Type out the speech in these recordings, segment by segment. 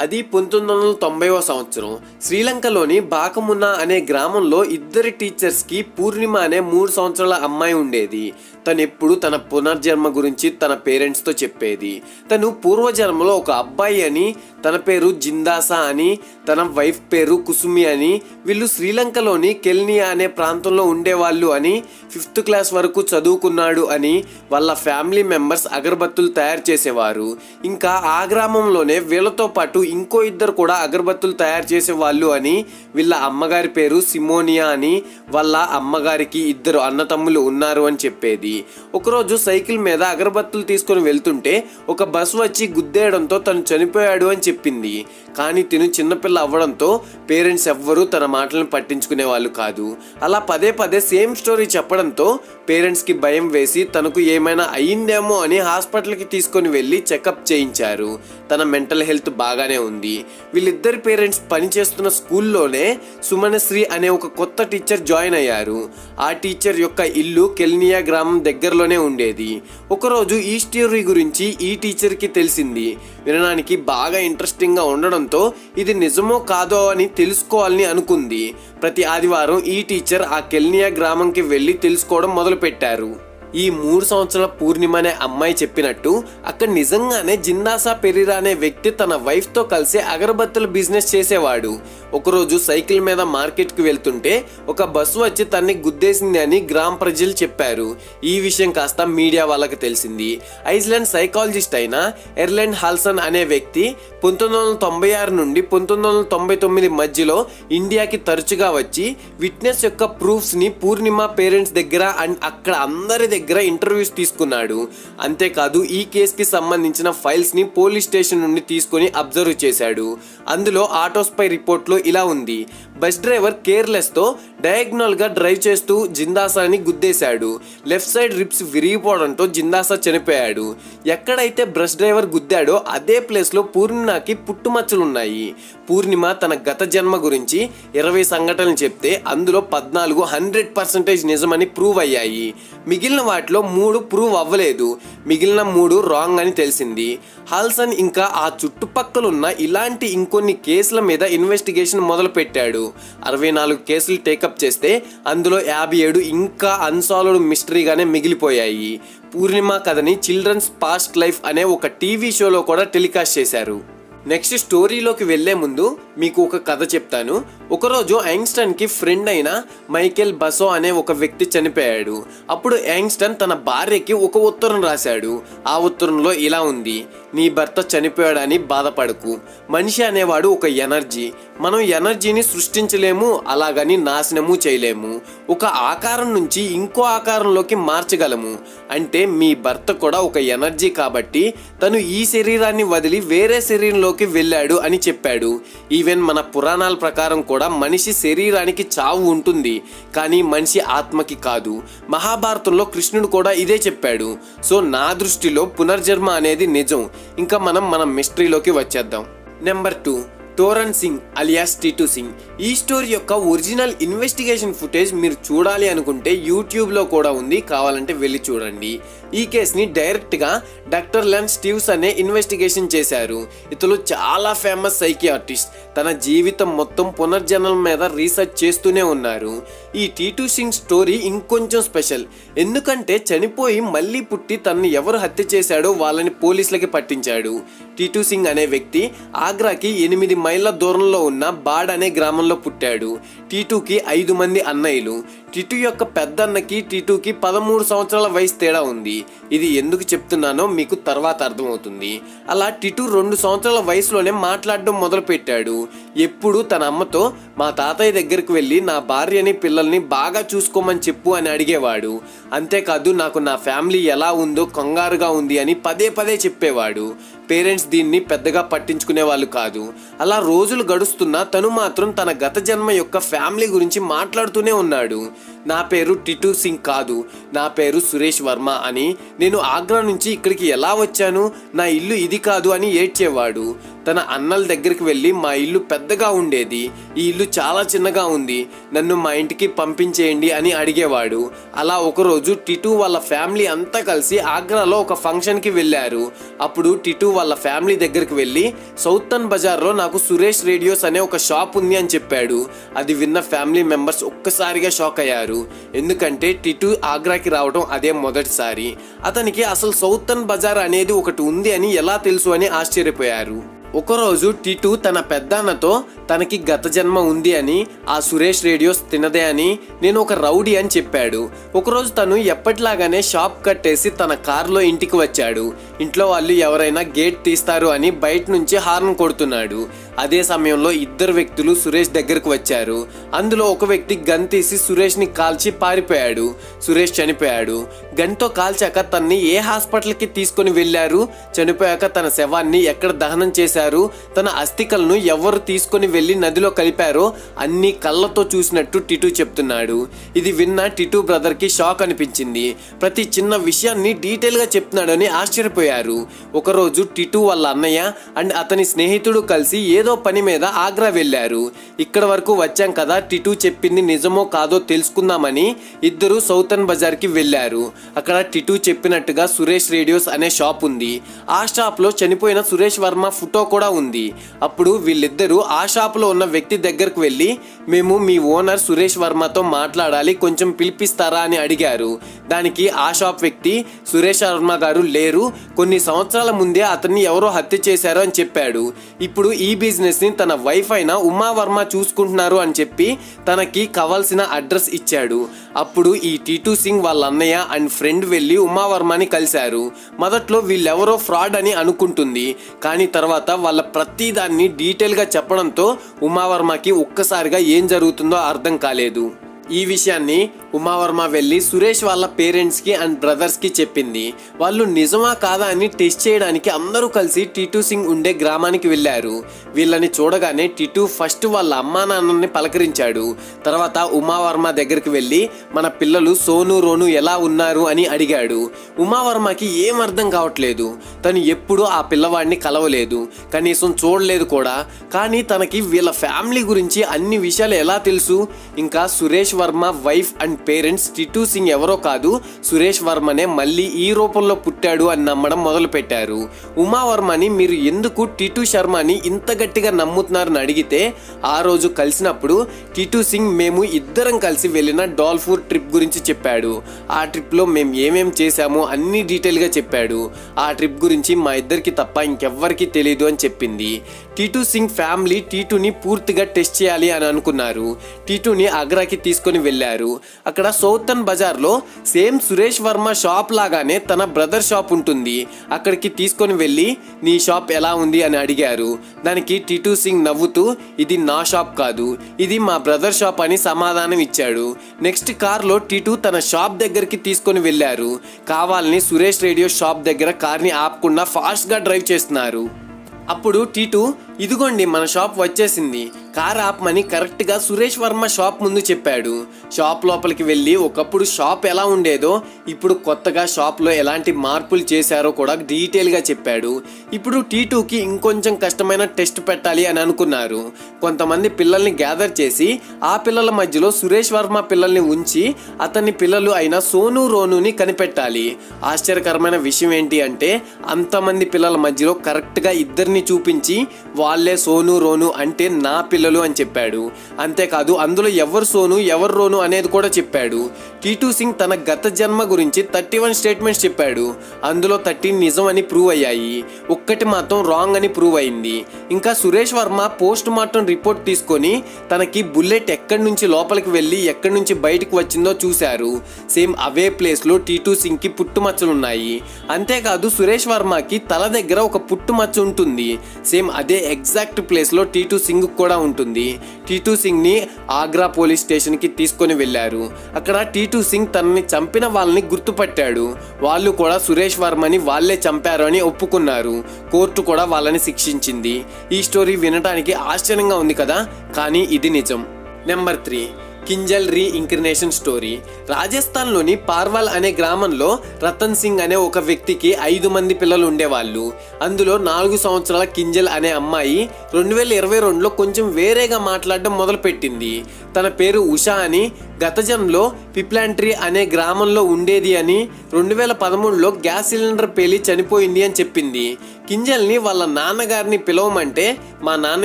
అది పంతొమ్మిది వందల తొంభైవ సంవత్సరం. శ్రీలంకలోని బాకమున్న అనే గ్రామంలో ఇద్దరి టీచర్స్కి పూర్ణిమ అనే మూడు సంవత్సరాల అమ్మాయి ఉండేది. తను ఎప్పుడు తన పునర్జన్మ గురించి తన పేరెంట్స్తో చెప్పేది. తను పూర్వజన్మలో ఒక అబ్బాయి అని తన పేరు జిందాసా అని తన వైఫ్ పేరు కుసుమి అని వీళ్ళు శ్రీలంకలోని కెల్నియా అనే ప్రాంతంలో ఉండేవాళ్ళు అని ఫిఫ్త్ క్లాస్ వరకు చదువుకున్నాడు అని వాళ్ళ ఫ్యామిలీ మెంబర్స్ అగరబత్తులు తయారు చేసేవారు. ఇంకా ఆ గ్రామంలోనే వీళ్ళతో పాటు ఇంకో ఇద్దరు కూడా అగరబత్తులు తయారు చేసేవాళ్ళు అని వీళ్ళ అమ్మగారి పేరు సిమోనియా అని వాళ్ళ అమ్మగారికి ఇద్దరు అన్నతమ్ములు ఉన్నారు అని చెప్పేది. ఒకరోజు సైకిల్ మీద అగరబత్తులు తీసుకొని వెళ్తుంటే ఒక బస్సు వచ్చి గుద్దేయడంతో తను చనిపోయాడు అని చెప్పింది. కానీ తిను చిన్నపిల్ల అవ్వడంతో పేరెంట్స్ ఎవ్వరూ తన మాటలను పట్టించుకునే వాళ్ళు కాదు. అలా పదే పదే సేమ్ స్టోరీ చెప్పడంతో పేరెంట్స్కి భయం వేసి తనకు ఏమైనా అయ్యిందేమో అని హాస్పిటల్కి తీసుకొని వెళ్ళి చెకప్ చేయించారు. తన మెంటల్ హెల్త్ బాగానే ఉంది. వీళ్ళిద్దరి పేరెంట్స్ పనిచేస్తున్న స్కూల్లోనే సుమనశ్రీ అనే ఒక కొత్త టీచర్ జాయిన్ అయ్యారు. ఆ టీచర్ యొక్క ఇల్లు కెల్నియా గ్రామం దగ్గరలోనే ఉండేది. ఒకరోజు ఈ స్టోరీ గురించి ఈ టీచర్కి తెలిసింది. వినడానికి బాగా ఇంట్రెస్టింగ్గా ఉండడం ఉండడంతో ఇది నిజమో కాదో అని తెలుసుకోవాలని అనుకుంది. ప్రతి ఆదివారం ఈ టీచర్ ఆ కెల్నియా గ్రామంకి వెళ్ళి తెలుసుకోవడం మొదలుపెట్టారు. ఈ మూడు సంవత్సరాల పూర్ణిమ అనే అమ్మాయి చెప్పినట్టు అక్కడ నిజంగానే జిందాసా పెరీరా అనే వ్యక్తి తన వైఫ్తో కలిసి అగరబత్తుల బిజినెస్ చేసేవాడు. ఒకరోజు సైకిల్ మీద మార్కెట్కి వెళ్తుంటే ఒక బస్సు వచ్చి తన్ని గుద్దేసింది అని గ్రామ ప్రజలు చెప్పారు. ఈ విషయం కాస్త మీడియా వాళ్ళకి తెలిసింది. ఐస్లాండ్ సైకాలజిస్ట్ అయిన ఎర్లెండ్ హాల్సన్ అనే వ్యక్తి పంతొమ్మిది వందల తొంభై ఆరు నుండి పంతొమ్మిది వందల తొంభై తొమ్మిది మధ్యలో ఇండియాకి తరచుగా వచ్చి విట్నెస్ యొక్క ప్రూఫ్స్ని పూర్ణిమ పేరెంట్స్ దగ్గర అండ్ అక్కడ అందరి దగ్గర దగ్గర ఇంటర్వ్యూస్ తీసుకున్నాడు. అంతేకాదు ఈ కేసుకి సంబంధించిన ఫైల్స్ని పోలీస్ స్టేషన్ నుండి తీసుకొని అబ్జర్వ్ చేశాడు. అందులో ఆటోస్పై రిపోర్ట్లో ఇలా ఉంది. బస్ డ్రైవర్ కేర్లెస్తో డయాగ్నల్గా డ్రైవ్ చేస్తూ జిందాసాని గుద్దేశాడు. లెఫ్ట్ సైడ్ రిప్స్ విరిగిపోవడంతో జిందాసా చనిపోయాడు. ఎక్కడైతే బస్ డ్రైవర్ గుద్దాడో అదే ప్లేస్లో పూర్ణిమకి పుట్టుమచ్చలున్నాయి. పూర్ణిమ తన గత జన్మ గురించి ఇరవై సంఘటనలు చెప్తే అందులో పద్నాలుగు హండ్రెడ్ పర్సెంటేజ్ నిజమని ప్రూవ్ అయ్యాయి. మిగిలిన వాటిలో మూడు ప్రూవ్ అవ్వలేదు. మిగిలిన మూడు రాంగ్ అని తెలిసింది. హాల్సన్ ఇంకా ఆ చుట్టుపక్కలున్న ఇలాంటి ఇంకొన్ని కేసుల మీద ఇన్వెస్టిగేషన్ మొదలుపెట్టాడు. అరవై నాలుగు కేసులు టేకప్ చేస్తే అందులో యాభై ఏడు ఇంకా అన్సాల్వ్డ్ మిస్టరీగానే మిగిలిపోయాయి. పూర్ణిమ కథని చిల్డ్రన్స్ పాస్ట్ లైఫ్ అనే ఒక టీవీ షోలో కూడా టెలికాస్ట్ చేశారు. నెక్స్ట్ స్టోరీలోకి వెళ్ళే ముందు మీకు ఒక కథ చెప్తాను. ఒకరోజు యాంగ్స్టన్కి ఫ్రెండ్ అయిన మైకేల్ బసో అనే ఒక వ్యక్తి చనిపోయాడు. అప్పుడు యాంగ్స్టన్ తన భార్యకి ఒక ఉత్తరం రాశాడు. ఆ ఉత్తరంలో ఇలా ఉంది నీ భర్త చనిపోయాడని బాధపడకు. మనిషి అనేవాడు ఒక ఎనర్జీ. మనం ఎనర్జీని సృష్టించలేము అలాగని నాశనము చేయలేము. ఒక ఆకారం నుంచి ఇంకో ఆకారంలోకి మార్చగలము. అంటే మీ భర్త కూడా ఒక ఎనర్జీ కాబట్టి తను ఈ శరీరాన్ని వదిలి వేరే శరీరంలోకి వెళ్ళాడు అని చెప్పాడు. ఈవెన్ మన పురాణాల ప్రకారం కూడా మనిషి శరీరానికి చావు ఉంటుంది కానీ మనిషి ఆత్మకి కాదు. మహాభారతంలో కృష్ణుడు కూడా ఇదే చెప్పాడు. సో నా దృష్టిలో పునర్జన్మ అనేది నిజం. ఇంకా మనం మన మిస్టరీలోకి వచ్చేద్దాం. Number two Toran Singh alias Titu Singh ఈ స్టోరీ యొక్క ఒరిజినల్ ఇన్వెస్టిగేషన్ ఫుటేజ్ మీరు చూడాలి అనుకుంటే యూట్యూబ్లో కూడా ఉంది. కావాలంటే వెళ్ళి చూడండి. ఈ కేసుని డైరెక్ట్గా డాక్టర్ లెన్ స్టీవ్స్ అనే ఇన్వెస్టిగేషన్ చేశారు. ఇతను చాలా ఫేమస్ సైకియాట్రిస్ట్ తన జీవితం మొత్తం పునర్జన్మల మీద రీసెర్చ్ చేస్తూనే ఉన్నారు. ఈ టీటు సింగ్ స్టోరీ ఇంకొంచెం స్పెషల్. ఎందుకంటే చనిపోయి మళ్ళీ పుట్టి తనని ఎవరు హత్య చేశాడో వాళ్ళని పోలీసులకి పట్టించాడు. టీటు సింగ్ అనే వ్యక్తి ఆగ్రాకి ఎనిమిది మైళ్ళ దూరంలో ఉన్న బాడ్ అనే గ్రామంలో పుట్టాడు. టీటూకి ఐదు మంది అన్నయ్యలు. టిటు యొక్క పెద్దన్నకి టిటుకి పదమూడు సంవత్సరాల వయసు తేడా ఉంది. ఇది ఎందుకు చెప్తున్నానో మీకు తర్వాత అర్థమవుతుంది. అలా టిటు రెండు సంవత్సరాల వయసులోనే మాట్లాడడం మొదలుపెట్టాడు. ఎప్పుడు తన అమ్మతో మా తాతయ్య దగ్గరికి వెళ్ళి నా భార్యని పిల్లల్ని బాగా చూసుకోమని చెప్పు అని అడిగేవాడు. అంతేకాదు నాకు నా ఫ్యామిలీ ఎలా ఉందో కంగారుగా ఉంది అని పదే పదే చెప్పేవాడు. పేరెంట్స్ దీన్ని పెద్దగా పట్టించుకునే వాళ్ళు కాదు. అలా రోజులు గడుస్తున్నా తను మాత్రం తన గత జన్మ యొక్క ఫ్యామిలీ గురించి మాట్లాడుతూనే ఉన్నాడు. నా పేరు టిటు సింగ్ కాదు. నా పేరు సురేష్ వర్మ అని నేను ఆగ్రా నుంచి ఇక్కడికి ఎలా వచ్చాను? నా ఇల్లు ఇది కాదు అని ఏడ్చేవాడు. తన అన్నల దగ్గరికి వెళ్ళి మా ఇల్లు పెద్దగా ఉండేది. ఈ ఇల్లు చాలా చిన్నగా ఉంది. నన్ను మా ఇంటికి పంపించేయండి అని అడిగేవాడు. అలా ఒకరోజు టిటు వాళ్ళ ఫ్యామిలీ అంతా కలిసి ఆగ్రాలో ఒక ఫంక్షన్కి వెళ్ళారు. అప్పుడు టిటు వాళ్ళ ఫ్యామిలీ దగ్గరికి వెళ్ళి సౌతన్ బజార్లో నాకు సురేష్ రేడియోస్ అనే ఒక షాప్ ఉంది అని చెప్పాడు. అది విన్న ఫ్యామిలీ మెంబర్స్ ఒక్కసారిగా షాక్ అయ్యారు. ఎందుకంటే టిటు ఆగ్రాకి రావడం అదే మొదటిసారి. అతనికి అసలు సౌతన్ బజార్ అనేది ఒకటి ఉంది అని ఎలా తెలుసు అని ఆశ్చర్యపోయారు. ఒకరోజు టిటు తన పెద్దన్నతో తనకి గత జన్మ ఉంది అని ఆ సురేష్ రేడియోస్ తినదే అని నేను ఒక రౌడీ అని చెప్పాడు. ఒకరోజు తను ఎప్పటిలాగానే షాప్ కట్టేసి తన కారులో ఇంటికి వచ్చాడు. ఇంట్లో వాళ్ళు ఎవరైనా గేట్ తీస్తారు అని బయట నుంచి హార్న్ కొడుతున్నాడు. అదే సమయంలో ఇద్దరు వ్యక్తులు సురేష్ దగ్గరకు వచ్చారు. అందులో ఒక వ్యక్తి గన్ తీసి సురేష్ని కాల్చి పారిపోయాడు. సురేష్ చనిపోయాడు. గన్తో కాల్చాక తన్ని ఏ హాస్పిటల్కి తీసుకొని వెళ్ళారు? చనిపోయాక తన శవాన్ని ఎక్కడ దహనం చేశారు? తన అస్థికలను ఎవరు తీసుకొని వెళ్ళి నదిలో కలిపారో అన్ని కళ్ళతో చూసినట్టు టిటు చెప్తున్నాడు. ఇది విన్న టిటు బ్రదర్కి షాక్ అనిపించింది. ప్రతి చిన్న విషయాన్ని డీటెయిల్గా చెప్తున్నాడని ఆశ్చర్యపోయారు. ఒకరోజు టిటు వాళ్ళ అన్నయ్య అండ్ అతని స్నేహితుడు కలిసి ఏదో పని మీద ఆగ్రా వెళ్ళారు. ఇక్కడ వరకు వచ్చాం కదా టిటు చెప్పింది నిజమో కాదో తెలుసుకుందామని ఇద్దరు సౌతన్ బజార్కి వెళ్ళారు. అక్కడ టిటు చెప్పినట్టుగా సురేష్ రేడియోస్ అనే షాప్ ఉంది. ఆ షాప్లో చనిపోయిన సురేష్ వర్మ ఫోటో కూడా ఉంది. అప్పుడు వీళ్ళిద్దరూ ఆ షాప్లో ఉన్న వ్యక్తి దగ్గరకు వెళ్ళి మేము మీ ఓనర్ సురేష్ వర్మతో మాట్లాడాలి కొంచెం పిలిపిస్తారా? అని అడిగారు. దానికి ఆ షాప్ వ్యక్తి సురేష్ వర్మ గారు లేరు కొన్ని సంవత్సరాల ముందే అతన్ని ఎవరో హత్య చేశారు అని చెప్పాడు. ఇప్పుడు ఈ బిజినెస్ని తన వైఫ్ అయిన ఉమావర్మ చూసుకుంటున్నారు అని చెప్పి తనకి కావాల్సిన అడ్రస్ ఇచ్చాడు. అప్పుడు ఈ టీటూ సింగ్ వాళ్ళ అన్నయ్య అండ్ ఫ్రెండ్ వెళ్ళి ఉమావర్మని కలిశారు. మొదట్లో వీళ్ళెవరో ఫ్రాడ్ అని అనుకుంటుంది. కానీ తర్వాత వాళ్ళ ప్రతిదాన్ని డీటెయిల్గా చెప్పడంతో ఉమావర్మకి ఒక్కసారిగా ఏం జరుగుతుందో అర్థం కాలేదు. ఈ విషయాన్ని ఉమావర్మ వెళ్ళి సురేష్ వాళ్ళ పేరెంట్స్కి అండ్ బ్రదర్స్కి చెప్పింది. వాళ్ళు నిజమా కాదా అని టెస్ట్ చేయడానికి అందరూ కలిసి టిటు సింగ్ ఉండే గ్రామానికి వెళ్ళారు. వీళ్ళని చూడగానే టిటు ఫస్ట్ వాళ్ళ అమ్మా నాన్నని పలకరించాడు. తర్వాత ఉమావర్మ దగ్గరికి వెళ్ళి మన పిల్లలు సోను రోను ఎలా ఉన్నారు? అని అడిగాడు. ఉమావర్మకి ఏం అర్థం కావట్లేదు. తను ఎప్పుడూ ఆ పిల్లవాడిని కలవలేదు. కనీసం చూడలేదు కూడా. కానీ తనకి వీళ్ళ ఫ్యామిలీ గురించి అన్ని విషయాలు ఎలా తెలుసు? ఇంకా Suresh Varma wife and parents Titu Singh ఎవరో కాదు సురేష్ వర్మనే మళ్ళీ ఈ రూపంలో పుట్టాడు అని నమ్మడం మొదలుపెట్టారు. ఉమావర్మని ఉమా వర్మని మీరు ఎందుకు టిటూ శర్మని ఇంత గట్టిగా నమ్ముతున్నారని అడిగితే ఆ రోజు కలిసినప్పుడు టిటూ సింగ్ మేము ఇద్దరం కలిసి వెళ్ళిన డాల్ఫూర్ ట్రిప్ గురించి చెప్పాడు. ఆ ట్రిప్లో మేము ఏమేం చేశామో అన్ని డీటెయిల్గా చెప్పాడు. ఆ ట్రిప్ గురించి మా ఇద్దరికి తప్ప ఇంకెవ్వరికి తెలియదు అని చెప్పింది. టిటూ సింగ్ ఫ్యామిలీ టీటూని పూర్తిగా టెస్ట్ చేయాలి అని అనుకున్నారు. టీటూని ఆగ్రాకి తీసుకొని వెళ్ళారు. అక్కడ సౌతన్ బజార్లో సేమ్ సురేష్ వర్మ షాప్ లాగానే తన బ్రదర్ షాప్ ఉంటుంది. అక్కడికి తీసుకొని వెళ్ళి నీ షాప్ ఎలా ఉంది? అని అడిగారు. దానికి టిటు సింగ్ నవ్వుతూ ఇది నా షాప్ కాదు. ఇది మా బ్రదర్ షాప్ అని సమాధానం ఇచ్చాడు. నెక్స్ట్ కార్లో టిటు తన షాప్ దగ్గరికి తీసుకొని వెళ్ళారు. కావాలని సురేష్ రేడియో షాప్ దగ్గర కార్ని ఆపకుండా ఫాస్ట్గా డ్రైవ్ చేస్తున్నారు. అప్పుడు టీటు ఇదిగోండి మన షాప్ వచ్చేసింది. కార్ ఆపమని కరెక్ట్గా సురేష్ వర్మ షాప్ ముందు చెప్పాడు. షాప్ లోపలికి వెళ్ళి ఒకప్పుడు షాప్ ఎలా ఉండేదో ఇప్పుడు కొత్తగా షాప్లో ఎలాంటి మార్పులు చేశారో కూడా డీటెయిల్గా చెప్పాడు. ఇప్పుడు టీ టూకి ఇంకొంచెం కష్టమైన టెస్ట్ పెట్టాలి అని అనుకున్నారు. కొంతమంది పిల్లల్ని గ్యాదర్ చేసి ఆ పిల్లల మధ్యలో సురేష్ వర్మ పిల్లల్ని ఉంచి అతని పిల్లలు అయిన సోను రోనుని కనిపెట్టాలి. ఆశ్చర్యకరమైన విషయం ఏంటి అంటే అంతమంది పిల్లల మధ్యలో కరెక్ట్గా ఇద్దరిని చూపించి వాళ్ళే సోను రోను అంటే నా పిల్లలు అని చెప్పాడు. అంతేకాదు అందులో ఎవరు సోను ఎవరు రోను అనేది కూడా చెప్పాడు. టీటూ సింగ్ తన గత జన్మ గురించి థర్టీ వన్ స్టేట్మెంట్స్ చెప్పాడు. అందులో థర్టీన్ నిజం అని ప్రూవ్ అయ్యాయి. ఒక్కటి మాత్రం రాంగ్ అని ప్రూవ్ అయింది. ఇంకా Suresh Varma post mortem report తీసుకొని తనకి బుల్లెట్ ఎక్కడి నుంచి లోపలికి వెళ్ళి ఎక్కడి నుంచి బయటకు వచ్చిందో చూశారు. సేమ్ అవే ప్లేస్లో టీటూ సింగ్కి పుట్టుమచ్చలు ఉన్నాయి. అంతేకాదు సురేష్ వర్మకి తల దగ్గర ఒక పుట్టుమచ్చ ఉంటుంది. సేమ్ అదే ఎగ్జాక్ట్ ప్లేస్లో టీటూ సింగ్ కూడా ఉంటుంది. టీటూ సింగ్ని ఆగ్రా పోలీస్ స్టేషన్కి తీసుకొని వెళ్ళారు. అక్కడ టీటూ సింగ్ తనని చంపిన వాళ్ళని గుర్తుపట్టాడు. వాళ్ళు కూడా సురేష్ వర్మని వాళ్ళే చంపారు అని ఒప్పుకున్నారు. కోర్టు కూడా వాళ్ళని శిక్షించింది. ఈ స్టోరీ వినడానికి ఆశ్చర్యంగా ఉంది కదా? కానీ ఇది నిజం. Number three. Kinjal reincarnation story. రాజస్థాన్లోని పార్వాల్ అనే గ్రామంలో రతన్ సింగ్ అనే ఒక వ్యక్తికి ఐదు మంది పిల్లలు ఉండేవాళ్ళు. అందులో నాలుగు సంవత్సరాల కింజల్ అనే అమ్మాయి రెండు వేల ఇరవై రెండులో కొంచెం వేరేగా మాట్లాడడం మొదలుపెట్టింది. తన పేరు ఉషా అని గత జన్మలో పిప్లాంట్రీ అనే గ్రామంలో ఉండేది అని రెండు వేల పదమూడులో గ్యాస్ సిలిండర్ పేలి చనిపోయింది అని చెప్పింది. కింజల్ని వాళ్ళ నాన్నగారిని పిలవమంటే మా నాన్న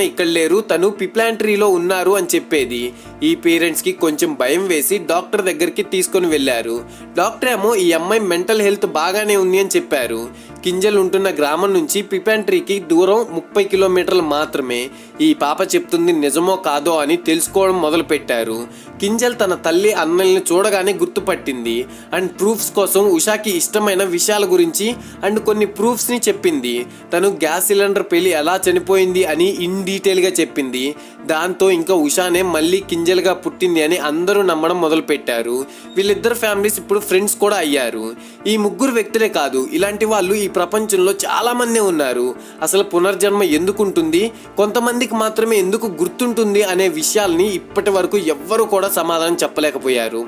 ఇక్కడ లేరు తను పిప్లాంట్రీలో ఉన్నారు అని చెప్పేది. ఈ పేరెంట్స్కి కొంచెం భయం వేసి డాక్టర్ దగ్గరికి తీసుకొని వెళ్ళారు. డాక్టర్ ఏమో ఈ అమ్మాయి మెంటల్ హెల్త్ బాగానే ఉంది అని చెప్పారు. కింజల్ ఉంటున్న గ్రామం నుంచి పిపాంట్రీకి దూరం ముప్పై కిలోమీటర్లు మాత్రమే. ఈ పాప చెప్తుంది నిజమో కాదో అని తెలుసుకోవడం మొదలుపెట్టారు. కింజల్ తన తల్లి అన్నల్ని చూడగానే గుర్తుపట్టింది. అండ్ ప్రూఫ్స్ కోసం ఉషాకి ఇష్టమైన విషయాల గురించి అండ్ కొన్ని ప్రూఫ్స్ని చెప్పింది. తను గ్యాస్ సిలిండర్ పెళ్ళి ఎలా చనిపోయింది అని ఇన్ డీటెయిల్గా చెప్పింది. దాంతో ఇంకా ఉషానే మళ్ళీ కింజల్గా పుట్టింది అని అందరూ నమ్మడం మొదలుపెట్టారు. వీళ్ళిద్దరు ఫ్యామిలీస్ ఇప్పుడు ఫ్రెండ్స్ కూడా అయ్యారు. ఈ ముగ్గురు వ్యక్తులే కాదు ఇలాంటి వాళ్ళు ఈ ప్రపంచంలో చాలామంది ఉన్నారు. అసలు పునర్జన్మ ఎందుకు ఉంటుంది కొంతమందికి మాత్రమే ఎందుకు గుర్తుంటుంది అనే విషయాల్ని ఇప్పటి వరకు ఎవ్వరూ కూడా సమాధానం చెప్పలేకపోయారు.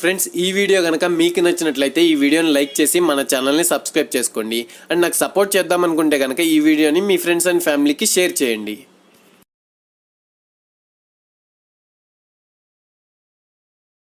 ఫ్రెండ్స్ ఈ వీడియో కనుక మీకు నచ్చినట్లయితే ఈ వీడియోని లైక్ చేసి మన ఛానల్ని సబ్స్క్రైబ్ చేసుకోండి. అండ్ నాకు సపోర్ట్ చేద్దామనుకుంటే కనుక ఈ వీడియోని మీ ఫ్రెండ్స్ అండ్ ఫ్యామిలీకి షేర్ చేయండి.